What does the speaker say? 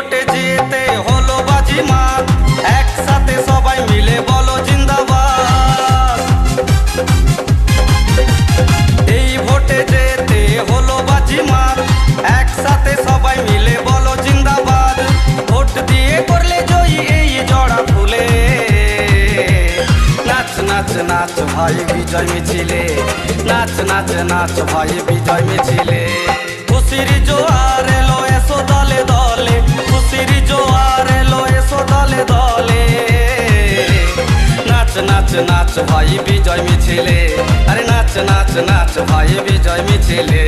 ভোটে জিতে হলো বাজিমাত একসাথে সবাই মিলে বলো জিন্দাবাদ। এই ভোটে যেতে হলো বাজিমাত একসাথে সবাই মিলে বলো জিন্দাবাদ। ভোট দিয়ে করলে জয় এই জড়া ফুলে। নাচ নাচ নাচ, ভাই, বিজয় মিছিলে। নাচ নাচ নাচ, ভাই, বিজয় মিছিলে। নাচ নাচ ভাই বিজয় মিছিলে। আরে নাচ নাচ নাচ ভাই বিজয় মিছিলে।